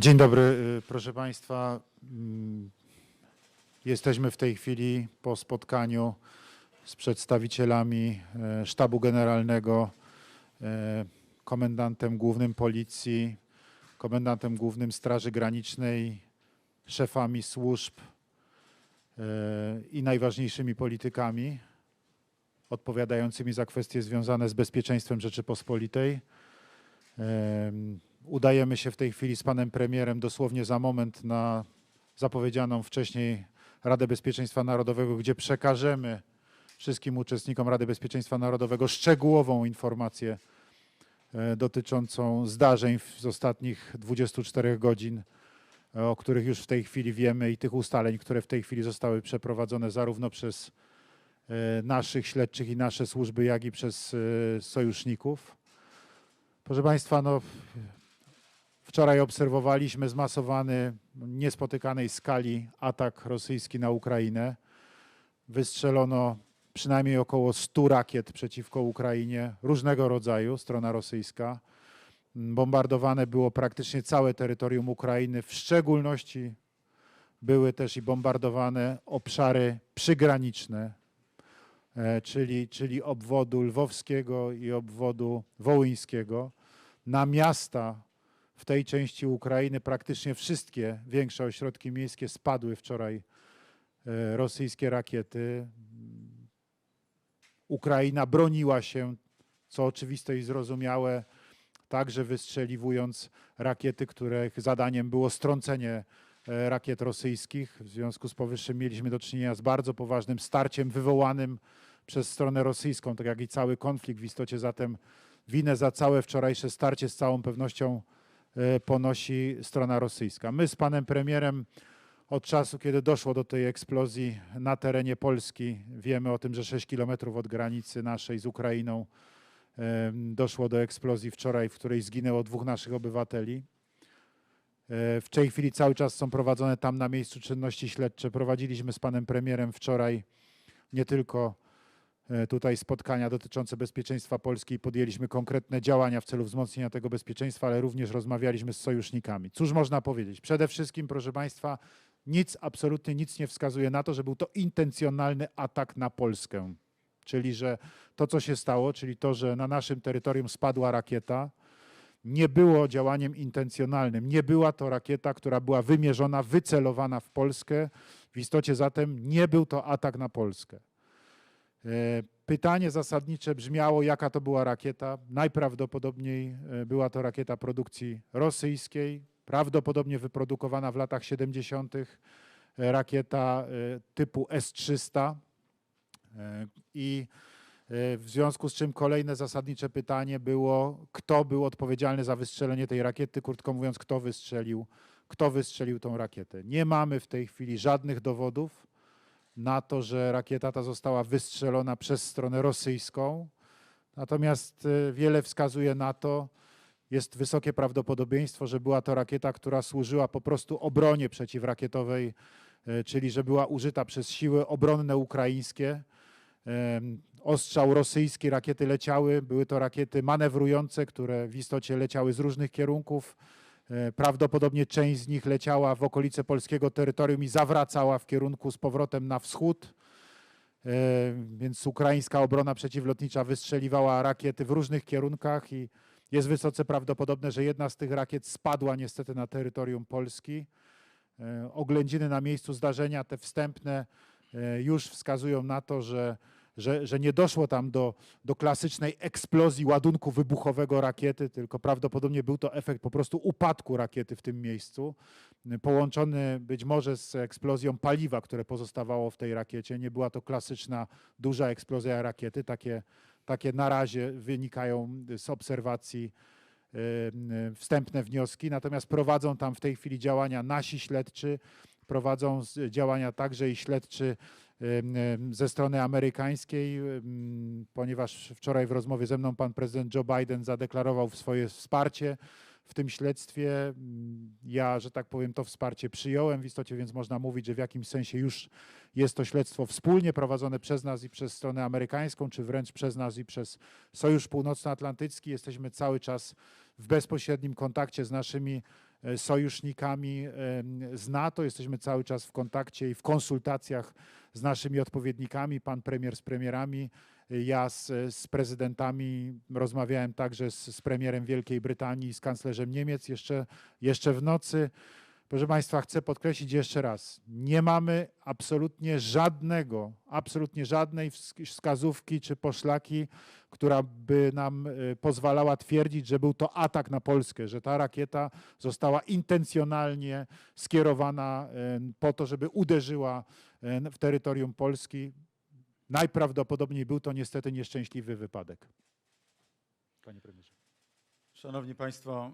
Dzień dobry, y, proszę Państwa. Mm, Jesteśmy w tej chwili po spotkaniu z przedstawicielami e, Sztabu Generalnego, e, komendantem głównym Policji, komendantem głównym Straży Granicznej, szefami służb i najważniejszymi politykami odpowiadającymi za kwestie związane z bezpieczeństwem Rzeczypospolitej. Em, Udajemy się w tej chwili z panem premierem dosłownie za moment na zapowiedzianą wcześniej Radę Bezpieczeństwa Narodowego, gdzie przekażemy wszystkim uczestnikom Rady Bezpieczeństwa Narodowego szczegółową informację e, dotyczącą zdarzeń z ostatnich 24 godzin, e, o których już w tej chwili wiemy i tych ustaleń, które w tej chwili zostały przeprowadzone zarówno przez e, naszych śledczych i nasze służby, jak i przez sojuszników. Proszę Państwa, no, wczoraj obserwowaliśmy zmasowany, niespotykanej skali atak rosyjski na Ukrainę. Wystrzelono przynajmniej około 100 rakiet przeciwko Ukrainie, różnego rodzaju, strona rosyjska. Bombardowane było praktycznie całe terytorium Ukrainy, w szczególności były też i bombardowane obszary przygraniczne, e, czyli, czyli obwodu lwowskiego i obwodu wołyńskiego, na miasta w tej części Ukrainy praktycznie wszystkie większe ośrodki miejskie spadły wczoraj e, rosyjskie rakiety. Ukraina broniła się, co oczywiste i zrozumiałe, także wystrzeliwując rakiety, których zadaniem było strącenie e, rakiet rosyjskich. W związku z powyższym mieliśmy do czynienia z bardzo poważnym starciem wywołanym przez stronę rosyjską, tak jak i cały konflikt w istocie zatem winę za całe wczorajsze starcie z całą pewnością ponosi strona rosyjska. My z panem premierem od czasu, kiedy doszło do tej eksplozji na terenie Polski, wiemy o tym, że 6 kilometrów od granicy naszej z Ukrainą em, doszło do eksplozji wczoraj, w której zginęło dwóch naszych obywateli. E, W tej chwili cały czas są prowadzone tam na miejscu czynności śledcze. Prowadziliśmy z panem premierem wczoraj nie tylko e, tutaj spotkania dotyczące bezpieczeństwa Polski i podjęliśmy konkretne działania w celu wzmocnienia tego bezpieczeństwa, ale również rozmawialiśmy z sojusznikami. Cóż można powiedzieć? Przede wszystkim, proszę Państwa, nic, absolutnie nic nie wskazuje na to, że był to intencjonalny atak na Polskę. Czyli, że to, co się stało, czyli to, że na naszym terytorium spadła rakieta, nie było działaniem intencjonalnym. Nie była to rakieta, która była wymierzona, wycelowana w Polskę. W istocie zatem nie był to atak na Polskę. E, Pytanie zasadnicze brzmiało, jaka to była rakieta. Najprawdopodobniej e, była to rakieta produkcji rosyjskiej, prawdopodobnie wyprodukowana w latach 70. e, rakieta typu S-300. E, I w związku z czym kolejne zasadnicze pytanie było, kto był odpowiedzialny za wystrzelenie tej rakiety, krótko mówiąc, kto wystrzelił, kto wystrzelił tą rakietę. Nie mamy w tej chwili żadnych dowodów na to, że rakieta ta została wystrzelona przez stronę rosyjską. Natomiast e, wiele wskazuje na to, jest wysokie prawdopodobieństwo, że była to rakieta, która służyła po prostu obronie przeciwrakietowej, e, czyli że była użyta przez siły obronne ukraińskie. Ostrzał rosyjski, rakiety leciały, były to rakiety manewrujące, które w istocie leciały z różnych kierunków. E, Prawdopodobnie część z nich leciała w okolice polskiego terytorium i zawracała w kierunku z powrotem na wschód. E, Więc ukraińska obrona przeciwlotnicza wystrzeliwała rakiety w różnych kierunkach i jest wysoce prawdopodobne, że jedna z tych rakiet spadła niestety na terytorium Polski. E, Oględziny na miejscu zdarzenia, te wstępne, już wskazują na to, że, że, że nie doszło tam do, do klasycznej eksplozji ładunku wybuchowego rakiety, tylko prawdopodobnie był to efekt po prostu upadku rakiety w tym miejscu, połączony być może z eksplozją paliwa, które pozostawało w tej rakiecie. Nie była to klasyczna, duża eksplozja rakiety. Takie, takie na razie wynikają z obserwacji m, wstępne wnioski, natomiast prowadzą tam w tej chwili działania nasi śledczy, prowadzą działania także i śledczy ze strony amerykańskiej, ponieważ wczoraj w rozmowie ze mną pan prezydent Joe Biden zadeklarował swoje wsparcie w tym śledztwie. Ja, że tak powiem, to wsparcie przyjąłem w istocie, więc można mówić, że w jakimś sensie już jest to śledztwo wspólnie prowadzone przez nas i przez stronę amerykańską, czy wręcz przez nas i przez Sojusz Północnoatlantycki. Jesteśmy cały czas w bezpośrednim kontakcie z naszymi sojusznikami em, z NATO. Jesteśmy cały czas w kontakcie i w konsultacjach z naszymi odpowiednikami, pan premier z premierami, e, ja z, z prezydentami. Rozmawiałem także z, z premierem Wielkiej Brytanii, z kanclerzem Niemiec jeszcze, jeszcze w nocy. Proszę Państwa, chcę podkreślić jeszcze raz, nie mamy absolutnie żadnego, absolutnie żadnej wsk- wskazówki czy poszlaki, która by nam e, pozwalała twierdzić, że był to atak na Polskę, że ta rakieta została intencjonalnie skierowana e, po to, żeby uderzyła e, w terytorium Polski. Najprawdopodobniej był to niestety nieszczęśliwy wypadek. Panie premierze. Szanowni Państwo,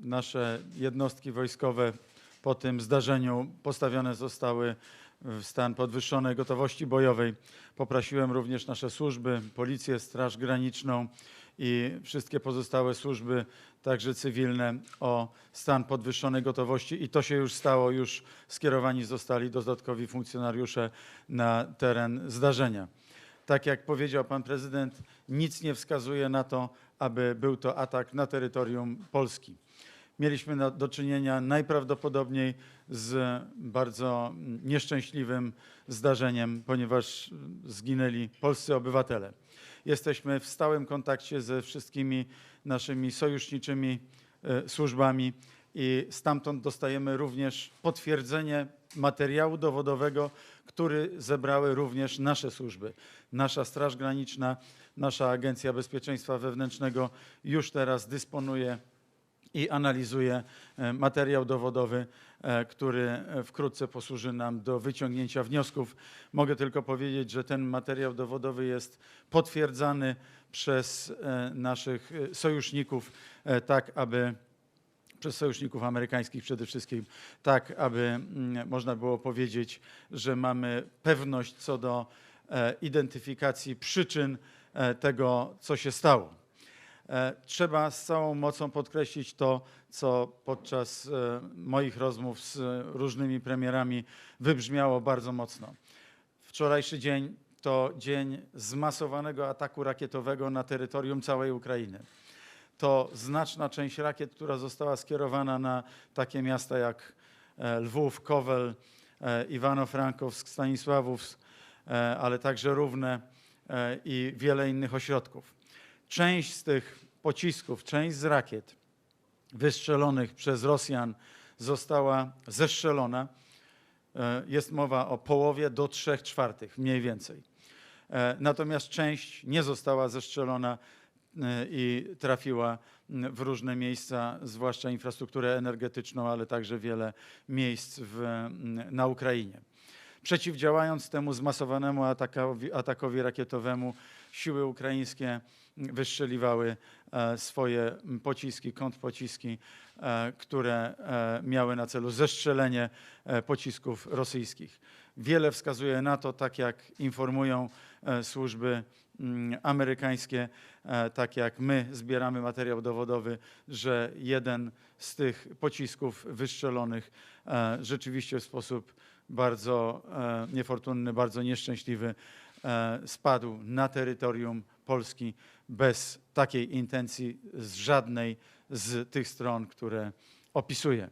nasze jednostki wojskowe po tym zdarzeniu postawione zostały w stan podwyższonej gotowości bojowej. Poprosiłem również nasze służby, Policję, Straż Graniczną i wszystkie pozostałe służby, także cywilne, o stan podwyższonej gotowości i to się już stało, już skierowani zostali dodatkowi funkcjonariusze na teren zdarzenia. Tak jak powiedział pan prezydent, nic nie wskazuje na to, aby był to atak na terytorium Polski. Mieliśmy do czynienia najprawdopodobniej z bardzo nieszczęśliwym zdarzeniem, ponieważ zginęli polscy obywatele. Jesteśmy w stałym kontakcie ze wszystkimi naszymi sojuszniczymi e, służbami i stamtąd dostajemy również potwierdzenie materiału dowodowego, który zebrały również nasze służby. Nasza Straż Graniczna, nasza Agencja Bezpieczeństwa Wewnętrznego już teraz dysponuje i analizuje e, materiał dowodowy, e, który e, wkrótce posłuży nam do wyciągnięcia wniosków. Mogę tylko powiedzieć, że ten materiał dowodowy jest potwierdzany przez naszych sojuszników, tak aby przez sojuszników amerykańskich przede wszystkim, tak aby mm, można było powiedzieć, że mamy pewność co do e, identyfikacji przyczyn e, tego, co się stało. E, Trzeba z całą mocą podkreślić to, co podczas moich rozmów z różnymi premierami wybrzmiało bardzo mocno. Wczorajszy dzień to dzień zmasowanego ataku rakietowego na terytorium całej Ukrainy. To znaczna część rakiet, która została skierowana na takie miasta jak e, Lwów, Kowel, e, Iwano-Frankowsk, Stanisławów, e, ale także Równe i wiele innych ośrodków. Część z tych pocisków, część z rakiet wystrzelonych przez Rosjan została zestrzelona. Jest mowa o połowie do trzech czwartych, mniej więcej. Natomiast część nie została zestrzelona i trafiła w różne miejsca, zwłaszcza infrastrukturę energetyczną, ale także wiele miejsc w, na Ukrainie. Przeciwdziałając temu zmasowanemu atakowi, atakowi rakietowemu, siły ukraińskie wystrzeliwały e, swoje pociski, kontrpociski, e, które e, miały na celu zestrzelenie e, pocisków rosyjskich. Wiele wskazuje na to, tak jak informują e, służby amerykańskie, e, tak jak my zbieramy materiał dowodowy, że jeden z tych pocisków wystrzelonych e, rzeczywiście w sposób bardzo e, niefortunny, bardzo nieszczęśliwy spadł na terytorium Polski bez takiej intencji z żadnej z tych stron, które opisuję.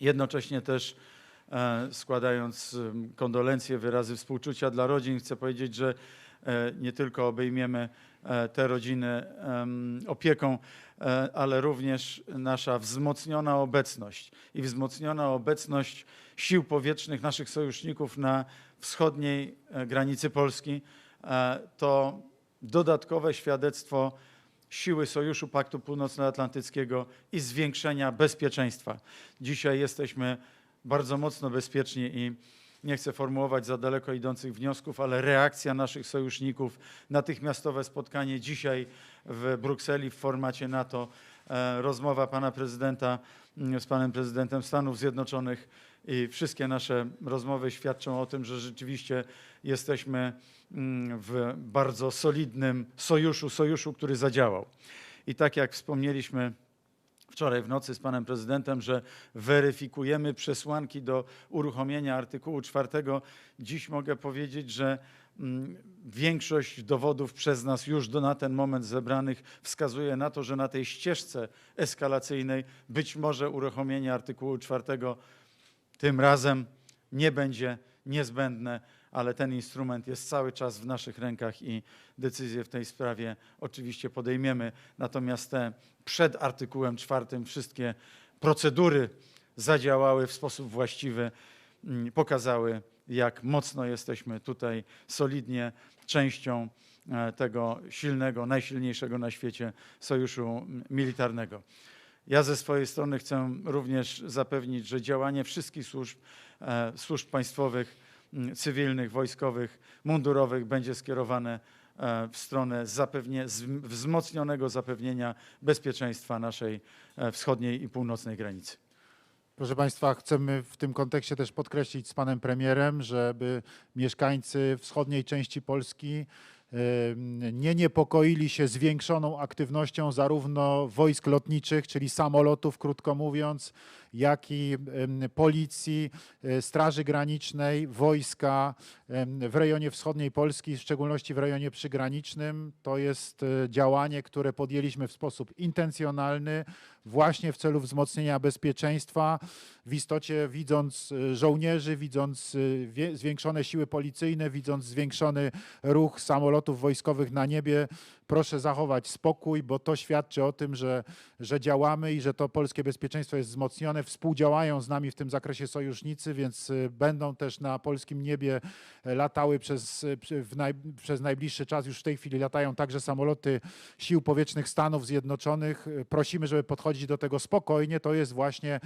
Jednocześnie też składając em, kondolencje, wyrazy współczucia dla rodzin, chcę powiedzieć, że nie tylko obejmiemy e, te rodziny opieką, e, ale również nasza wzmocniona obecność i wzmocniona obecność sił powietrznych naszych sojuszników na wschodniej e, granicy Polski e, to dodatkowe świadectwo siły Sojuszu Paktu Północnoatlantyckiego i zwiększenia bezpieczeństwa. Dzisiaj jesteśmy bardzo mocno bezpieczni i nie chcę formułować za daleko idących wniosków, ale reakcja naszych sojuszników, natychmiastowe spotkanie dzisiaj w Brukseli w formacie NATO, e, rozmowa pana prezydenta mm, z panem prezydentem Stanów Zjednoczonych i wszystkie nasze rozmowy świadczą o tym, że rzeczywiście jesteśmy mm, w bardzo solidnym sojuszu, sojuszu, który zadziałał. I tak jak wspomnieliśmy wczoraj w nocy z panem prezydentem, że weryfikujemy przesłanki do uruchomienia artykułu 4. Dziś mogę powiedzieć, że mm, większość dowodów przez nas już do, na ten moment zebranych wskazuje na to, że na tej ścieżce eskalacyjnej być może uruchomienie artykułu 4 tym razem nie będzie niezbędne, ale ten instrument jest cały czas w naszych rękach i decyzję w tej sprawie oczywiście podejmiemy. Natomiast te przed artykułem czwartym wszystkie procedury zadziałały w sposób właściwy, mm, pokazały, jak mocno jesteśmy tutaj solidnie częścią e, tego silnego, najsilniejszego na świecie sojuszu mm, militarnego. Ja ze swojej strony chcę również zapewnić, że działanie wszystkich służb, e, służb państwowych, cywilnych, wojskowych, mundurowych będzie skierowane e, w stronę zapewnie, wzmocnionego zapewnienia bezpieczeństwa naszej e, wschodniej i północnej granicy. Proszę Państwa, chcemy w tym kontekście też podkreślić z Panem Premierem, żeby mieszkańcy wschodniej części Polski em, nie niepokoili się zwiększoną aktywnością zarówno wojsk lotniczych, czyli samolotów, krótko mówiąc, jak i policji, e, Straży Granicznej, wojska w rejonie wschodniej Polski, w szczególności w rejonie przygranicznym. To jest e, działanie, które podjęliśmy w sposób intencjonalny, właśnie w celu wzmocnienia bezpieczeństwa. W istocie widząc e, żołnierzy, widząc zwiększone siły policyjne, widząc zwiększony ruch samolotów wojskowych na niebie, proszę zachować spokój, bo to świadczy o tym, że, że działamy i że to polskie bezpieczeństwo jest wzmocnione. Współdziałają z nami w tym zakresie sojusznicy, więc y, będą też na polskim niebie e, latały przez, y, naj, przez najbliższy czas. Już w tej chwili latają także samoloty Sił Powietrznych Stanów Zjednoczonych. Y, Prosimy, żeby podchodzić do tego spokojnie. To jest właśnie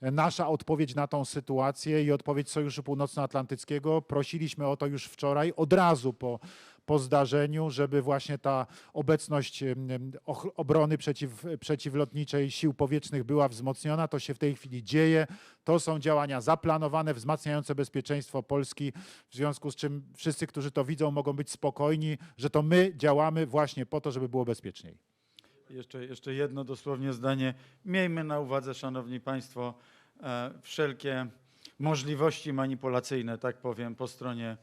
nasza odpowiedź na tą sytuację i odpowiedź Sojuszu Północnoatlantyckiego. Prosiliśmy o to już wczoraj, od razu po po zdarzeniu, żeby właśnie ta obecność obrony przeciw, przeciwlotniczej sił powietrznych była wzmocniona. To się w tej chwili dzieje. To są działania zaplanowane, wzmacniające bezpieczeństwo Polski, w związku z czym wszyscy, którzy to widzą, mogą być spokojni, że to my działamy właśnie po to, żeby było bezpieczniej. Jeszcze, jeszcze jedno dosłownie zdanie. Miejmy na uwadze, Szanowni Państwo, e, wszelkie możliwości manipulacyjne, tak powiem, po stronie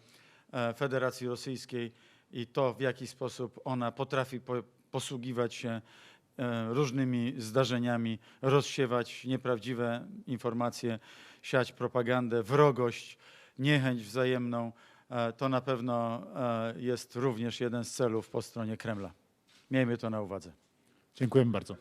e, Federacji Rosyjskiej i to, w jaki sposób ona potrafi po, posługiwać się e, różnymi zdarzeniami, rozsiewać nieprawdziwe informacje, siać propagandę, wrogość, niechęć wzajemną. E, To na pewno e, jest również jeden z celów po stronie Kremla. Miejmy to na uwadze. Dziękujemy bardzo.